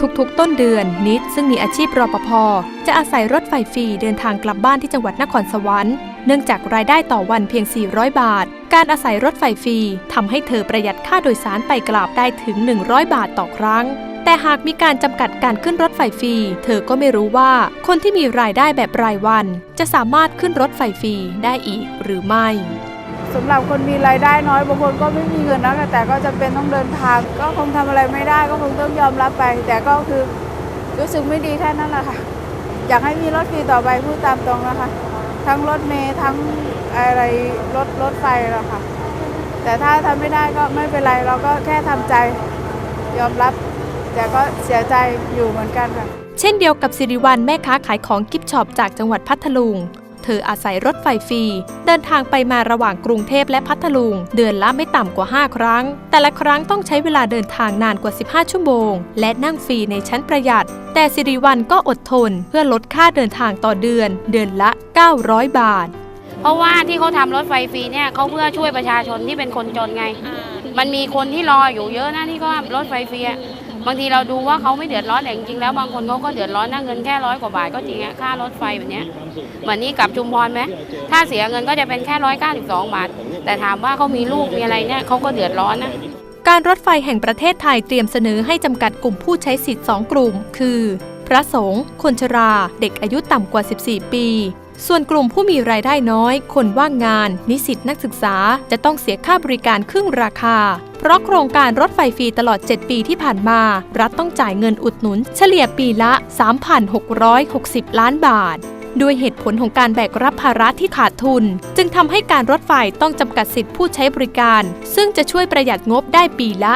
ทุกๆ ต้นเดือนนิดซึ่งมีอาชีพรปภจะอาศัยรถไฟฟรีเดินทางกลับบ้านที่จังหวัดนครสวรรค์เนื่องจากรายได้ต่อวันเพียง 400 บาท การอาศัยรถไฟฟรีทำให้เธอประหยัดค่าโดยสารไปกลับได้ถึง 100 บาทต่อครั้ง แต่หากมีการจำกัดการขึ้นรถไฟฟรีเธอก็ไม่รู้ว่าคนที่มีรายได้แบบรายวัน จะสามารถขึ้นรถไฟฟรีได้อีกหรือไม่ สำหรับคนมีรายได้น้อยบางคนก็ไม่มีเงินนะแต่ก็จะเป็นต้องเดินทาง ก็คงทำอะไรไม่ได้ก็คงต้องยอมรับไป แต่ก็คือรู้สึกไม่ดีแค่นั้นแหละค่ะอยากให้มีรถฟรีต่อไปพูดตามตรงนะคะ ทั้งรถเมล์ทั้งอะไรรถรถไฟแล้วค่ะ แต่ถ้าทำไม่ได้ก็ไม่เป็นไรเราก็แค่ทำใจยอมรับ แต่ก็เสียใจอยู่เหมือนกันค่ะ เช่นเดียวกับสิริวัลแม่ค้าขายของกิฟช็อปจากจังหวัดพัทลุง เธออาศัยรถไฟฟรี เดินทางไปมาระหว่างกรุงเทพและพัทลุง เดือนละไม่ต่ำกว่า 5 ครั้ง แต่ละครั้งต้องใช้เวลาเดินทางนานกว่า 15 ชั่วโมง และนั่งฟรีในชั้นประหยัด แต่สิริวัลก็อดทน เพื่อลดค่าเดินทางต่อเดือน เดือนละ 900 บาท เพราะว่าที่เขาทำรถไฟฟรีเนี่ยเขาเพื่อช่วยประชาชนที่เป็นคนจนไง มันมีคนที่รออยู่เยอะนะที่เขาทำรถไฟฟรีอะ บางทีเราดูว่าเขาไม่เดือดร้อนแต่จริงๆแล้วบางคนเขาก็เดือดร้อนนะเงินแค่ร้อยกว่าบาทก็จริงอะค่ารถไฟแบบเนี้ยเหมือนนี่กลับชุมพรไหมถ้าเสียเงินก็จะเป็นแค่ร้อยเก้าสิบสองบาท แต่ถามว่าเขามีลูกมีอะไรเนี่ยเขาก็เดือดร้อนนะการรถไฟแห่งประเทศไทยเตรียมเสนอให้จำกัดกลุ่มผู้ใช้สิทธิ์ 2 กลุ่ม คือ พระสงฆ์คนชรา เด็กอายุต่ำกว่า 14 ปี ส่วนกลุ่มผู้มีรายได้น้อย คนว่างงาน นิสิตนักศึกษา จะต้องเสียค่าบริการครึ่งราคา ราะโครงการรถไฟฟรีตลอด 7 ปีที่ผ่านมา รัฐต้องจ่ายเงินอุดหนุน เฉลี่ยปีละ 3,660 ล้านบาทด้วยเหตุผลของการแบกรับภาระที่ขาดทุน จึงทำให้การรถไฟต้องจำกัดสิทธิผู้ใช้บริการ ซึ่งจะช่วยประหยัดงบได้ปีละ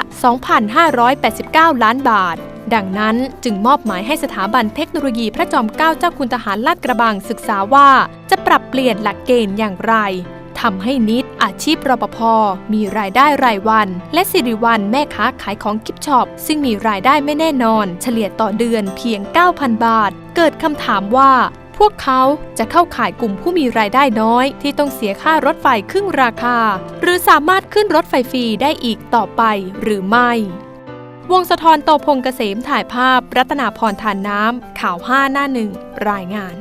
2,589 ล้านบาท ดังนั้นจึงมอบหมายให้สถาบันเทคโนโลยีพระจอมเกล้าเจ้าคุณทหารลาดกระบังศึกษาว่า จะปรับเปลี่ยนหลักเกณฑ์อย่างไร ทำให้นิดอาชีพรปภมีรายได้รายวัน และสิริวัลแม่ค้าขายของกิฟช็อปซึ่งมีรายได้ไม่แน่นอน เฉลี่ยต่อเดือนเพียง 9,000 บาท เกิดคำถามว่าพวกเขาจะเข้าข่ายกลุ่มผู้มีรายได้น้อย ที่ต้องเสียค่ารถไฟครึ่งราคา หรือสามารถขึ้นรถไฟฟรีได้อีกต่อไปหรือไม่ วงสะทรโตพงเกษมถ่ายภาพ รัตนาพรทานน้ำข่าว5หน้าหนึ่งรายงาน